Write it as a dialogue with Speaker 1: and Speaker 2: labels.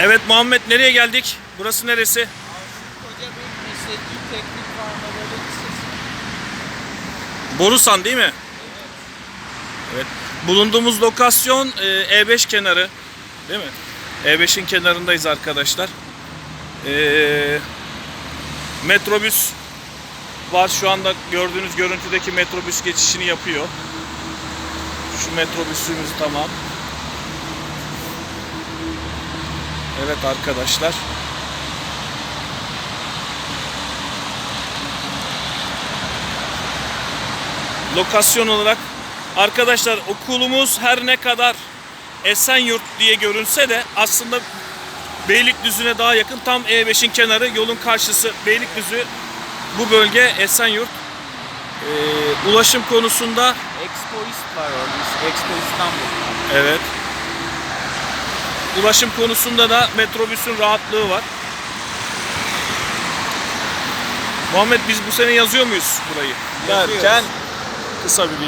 Speaker 1: Evet Muhammed nereye geldik? Burası neresi? Borusan değil mi? Evet. Bulunduğumuz lokasyon e, E5 kenarı. Değil mi? E5'in kenarındayız arkadaşlar. E, metrobüs var şu anda gördüğünüz görüntüdeki metrobüs geçişini yapıyor. Şu metrobüsümüz tamam. Evet arkadaşlar. lokasyon olarak arkadaşlar okulumuz her ne kadar Esenyurt diye görünse de aslında Beylikdüzü'ne daha yakın tam E5'in kenarı yolun karşısı Beylikdüzü bu bölge Esenyurt Ee, ulaşım konusunda
Speaker 2: Expoist var orada. Expo İstanbul.
Speaker 1: evet ulaşım konusunda da metrobüsün rahatlığı var Muhammed biz bu sene yazıyor muyuz burayı? Derken kısa bir